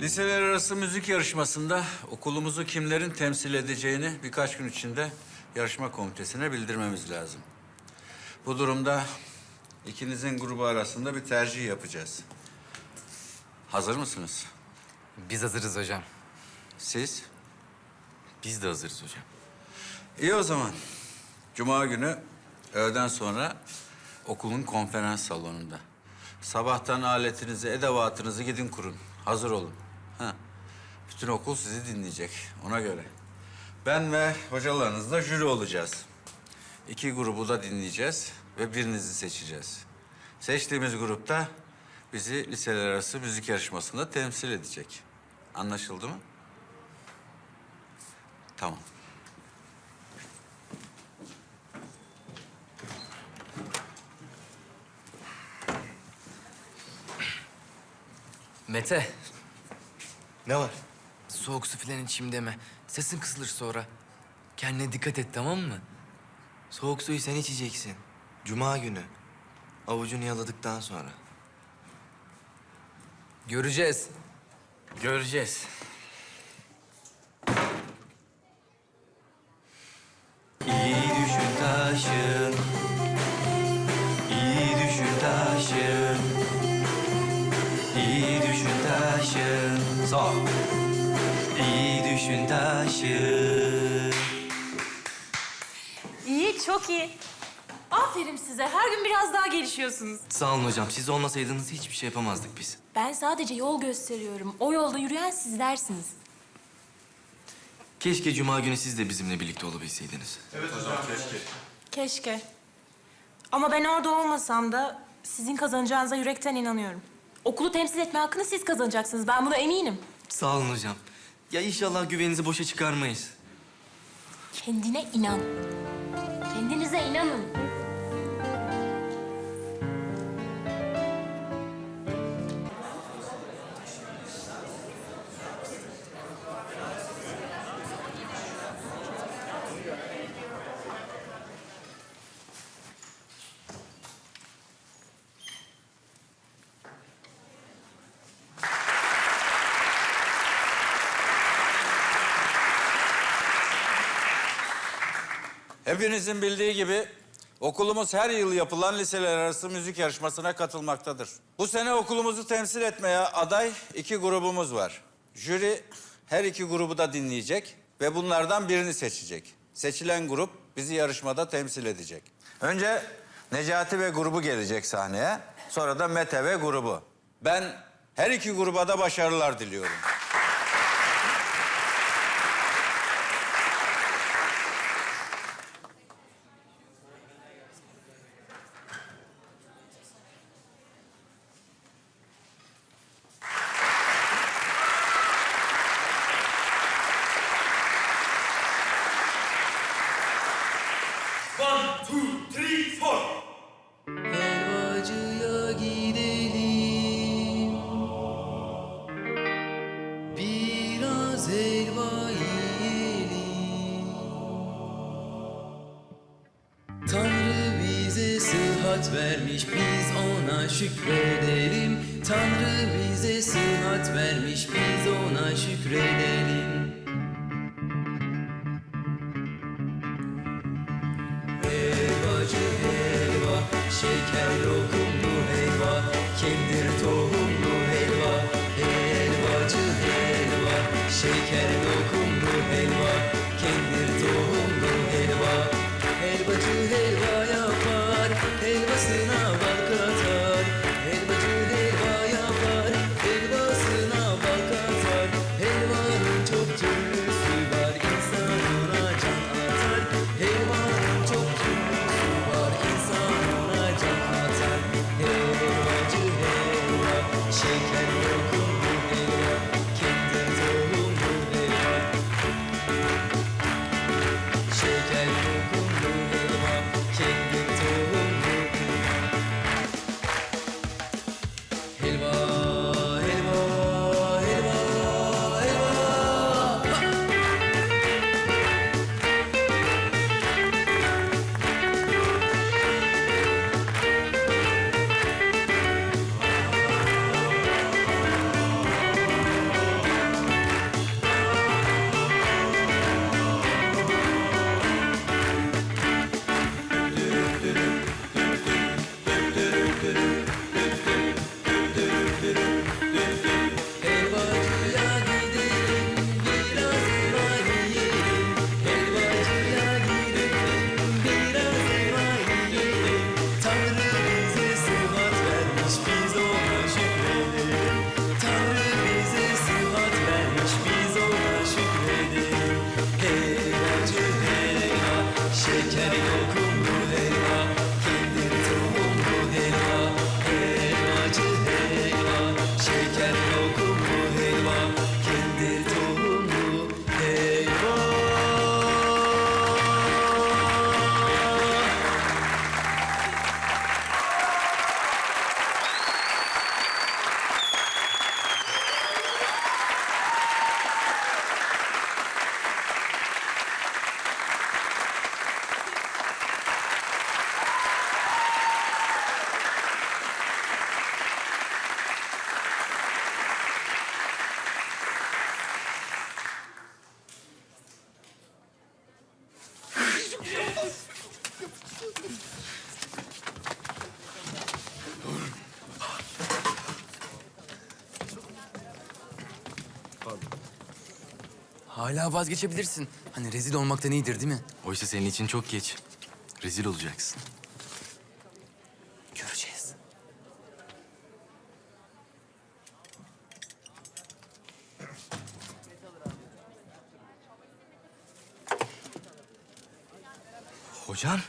Liseler arası müzik yarışmasında okulumuzu kimlerin temsil edeceğini birkaç gün içinde yarışma komitesine bildirmemiz lazım. Bu durumda ikinizin grubu arasında bir tercih yapacağız. Hazır mısınız? Biz hazırız hocam. Siz? Biz de hazırız hocam. İyi o zaman. Cuma günü öğleden sonra okulun konferans salonunda. Sabahtan aletinizi, edevatınızı gidin kurun. Hazır olun. Ha. Bütün okul sizi dinleyecek ona göre. Ben ve hocalarınız da jüri olacağız. İki grubu da dinleyeceğiz ve birinizi seçeceğiz. Seçtiğimiz grupta bizi liseler arası müzik yarışmasında temsil edecek. Anlaşıldı mı? Tamam. Mete, Ne var? soğuk su filan içeyim deme. Sesin kısılır sonra. Kendine dikkat et tamam mı? Soğuk suyu sen içeceksin. Cuma günü. Avucunu yaladıktan sonra. Göreceğiz. Göreceğiz. İyi düşün taşın. Sağ. İyi düşün taşın. İyi, çok iyi. Aferin size. Her gün biraz daha gelişiyorsunuz. Sağ olun hocam. Siz olmasaydınız hiçbir şey yapamazdık biz. Ben sadece yol gösteriyorum. O yolda yürüyen sizlersiniz. Keşke cuma günü siz de bizimle birlikte olabilseydiniz. Keşke. Ama ben orada olmasam da sizin kazanacağınıza yürekten inanıyorum. Okulu temsil etme hakkını siz kazanacaksınız. Ben buna eminim. Sağ olun hocam. Ya inşallah güveninizi boşa çıkarmayız. Kendine inan. Kendinize inanın. Hepinizin bildiği gibi okulumuz her yıl yapılan liseler arası müzik yarışmasına katılmaktadır. Bu sene okulumuzu temsil etmeye aday iki grubumuz var. Jüri her iki grubu da dinleyecek ve bunlardan birini seçecek. Seçilen grup bizi yarışmada temsil edecek. Önce Necati ve grubu gelecek sahneye. Sonra da Mete ve grubu. Ben her iki gruba da başarılar diliyorum. Sıhhat vermiş biz ona şükredelim Tanrı bize sıhhat vermiş biz ona şükredelim Helvacı helva, şeker lokumlu helva, kendir tohumlu helva. Helvacı helva, şeker Hala vazgeçebilirsin. Hani rezil olmaktan iyidir değil mi? Oysa senin için çok geç. Rezil olacaksın. Göreceğiz. Hocam.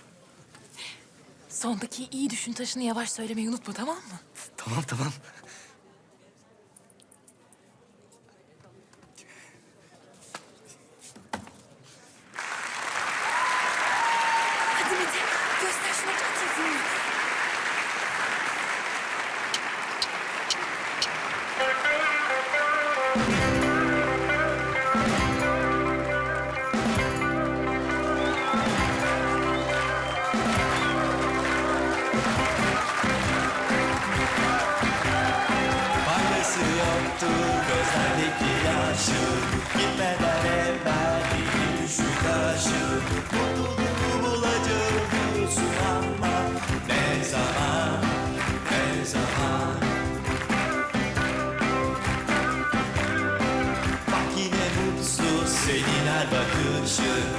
Sondaki iyi düşün taşını yavaş söylemeyi unutma tamam mı? Tamam tamam. should.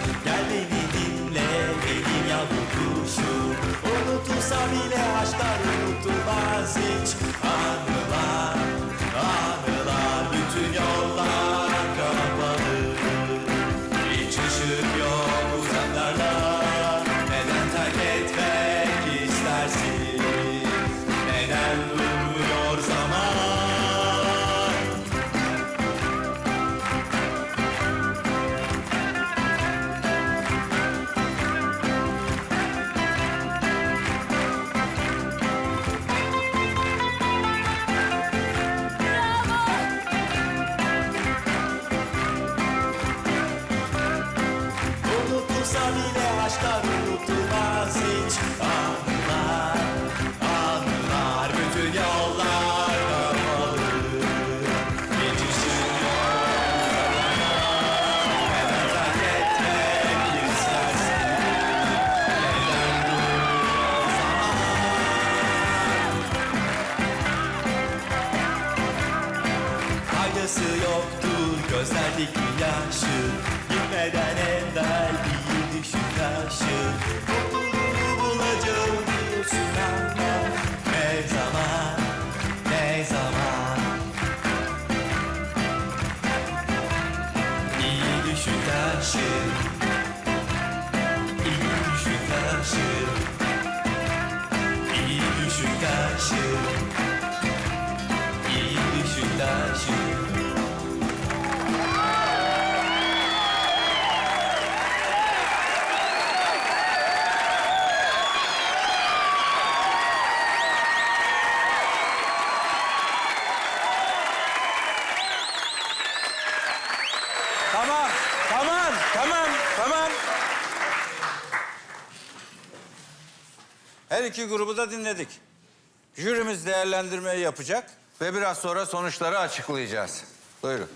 Gençlik yaşı gitmeden evvel Her iki grubu da dinledik. Jürimiz değerlendirmeyi yapacak ve biraz sonra sonuçları açıklayacağız. Buyurun.